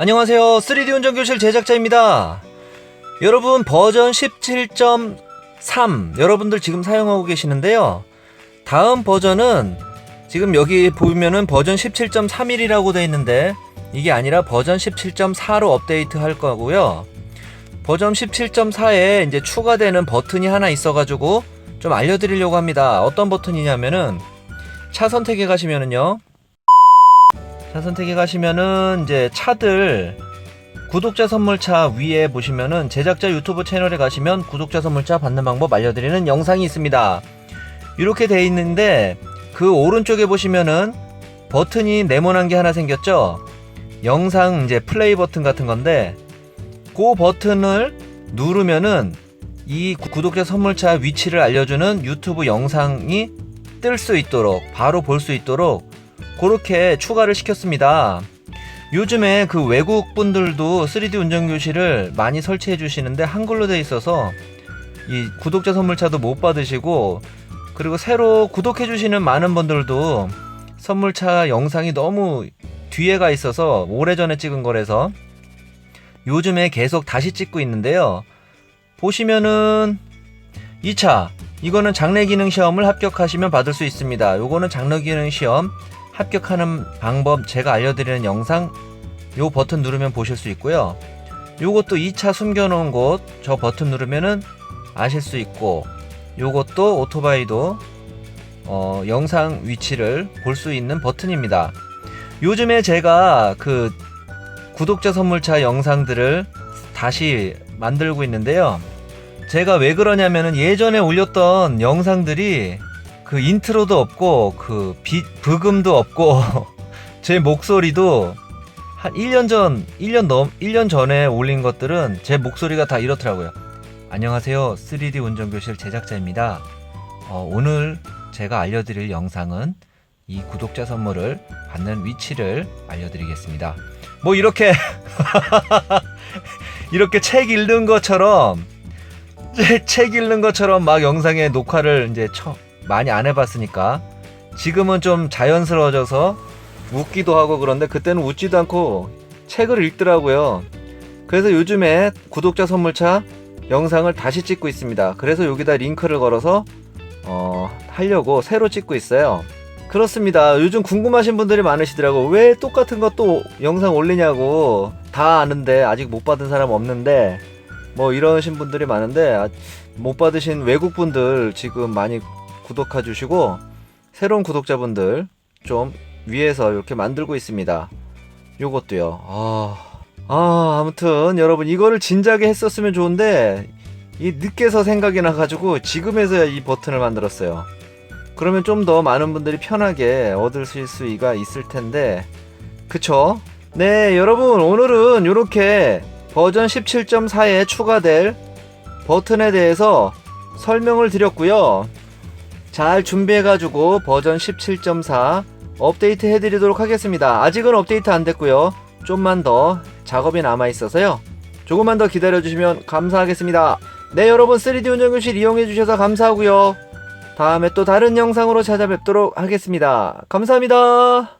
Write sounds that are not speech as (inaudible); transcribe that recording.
안녕하세요. 3D 운전교실 제작자입니다. 여러분 버전 17.3 여러분들 지금 사용하고 계시는데요. 다음 버전은 지금 여기 보면은 버전 17.31이라고 되어 있는데 이게 아니라 버전 17.4로 업데이트 할 거고요. 버전 17.4에 이제 추가되는 버튼이 하나 있어가지고 좀 알려드리려고 합니다. 어떤 버튼이냐면은 차 선택에 가시면은요. 차 선택에 가시면은 이제 차들 구독자 선물차 위에 보시면은 제작자 유튜브 채널에 가시면 구독자 선물차 받는 방법 알려드리는 영상이 있습니다. 이렇게 돼 있는데 그 오른쪽에 보시면은 버튼이 네모난 게 하나 생겼죠? 영상 이제 플레이 버튼 같은 건데 그 버튼을 누르면은 이 구- 구독자 선물차 위치를 알려주는 유튜브 영상이 뜰 수 있도록 바로 볼 수 있도록 그렇게 추가를 시켰습니다. 요즘에 그 외국 분들도 3D 운전교실을 많이 설치해 주시는데 한글로 돼 있어서 이 구독자 선물차도 못 받으시고 그리고 새로 구독해 주시는 많은 분들도 선물차 영상이 너무 뒤에 가 있어서 오래전에 찍은 거라서 요즘에 계속 다시 찍고 있는데요. 보시면은 2차 이거는 장래 기능 시험을 합격하시면 받을 수 있습니다. 요거는 장래 기능 시험 합격하는 방법 제가 알려드리는 영상 요 버튼 누르면 보실 수 있고요. 요것도 2차 숨겨놓은 곳 저 버튼 누르면은 아실 수 있고 요것도 오토바이도 어, 영상 위치를 볼 수 있는 버튼입니다. 요즘에 제가 그 구독자 선물차 영상들을 다시 만들고 있는데요. 제가 왜 그러냐면은 예전에 올렸던 영상들이 그 인트로도 없고 그 비, 브금도 없고 (laughs) 제 목소리도 한 1년 전, 1년 넘 1년 전에 올린 것들은 제 목소리가 다 이렇더라고요. 안녕하세요. 3D 운전교실 제작자입니다. 어, 오늘 제가 알려드릴 영상은 이 구독자 선물을 받는 위치를 알려드리겠습니다. 뭐 이렇게 (laughs) (laughs) 이렇게 책 읽는 것처럼 (laughs) 책 읽는 것처럼 막 영상에 녹화를 이제 처, 많이 안 해봤으니까 지금은 좀 자연스러워져서 웃기도 하고 그런데 그때는 웃지도 않고 책을 읽더라고요. 그래서 요즘에 구독자 선물차 영상을 다시 찍고 있습니다. 그래서 여기다 링크를 걸어서 어, 하려고 새로 찍고 있어요. 그렇습니다. 요즘 궁금하신 분들이 많으시더라고. 왜 똑같은 것도 영상 올리냐고. 다 아는데 아직 못 받은 사람 없는데 뭐 이러신 분들이 많은데 아, 못 받으신 외국 분들 지금 많이 구독해 주시고 새로운 구독자분들 좀 위에서 이렇게 만들고 있습니다. 요것도요. 아, 아 아무튼 여러분 이거를 진작에 했었으면 좋은데 이 늦게서 생각이 나가지고 지금에서야 이 버튼을 만들었어요. 그러면 좀 더 많은 분들이 편하게 얻으실 수가 있을 텐데 그쵸? 네 여러분 오늘은 이렇게 버전 17.4에 추가될 버튼에 대해서 설명을 드렸고요. 잘 준비해 가지고 버전 17.4 업데이트 해 드리도록 하겠습니다. 아직은 업데이트 안 됐고요. 좀만 더 작업이 남아 있어서요. 조금만 더 기다려 주시면 감사하겠습니다. 네, 여러분 3D 운전교실 이용해 주셔서 감사하고요. 다음에 또 다른 영상으로 찾아뵙도록 하겠습니다. 감사합니다.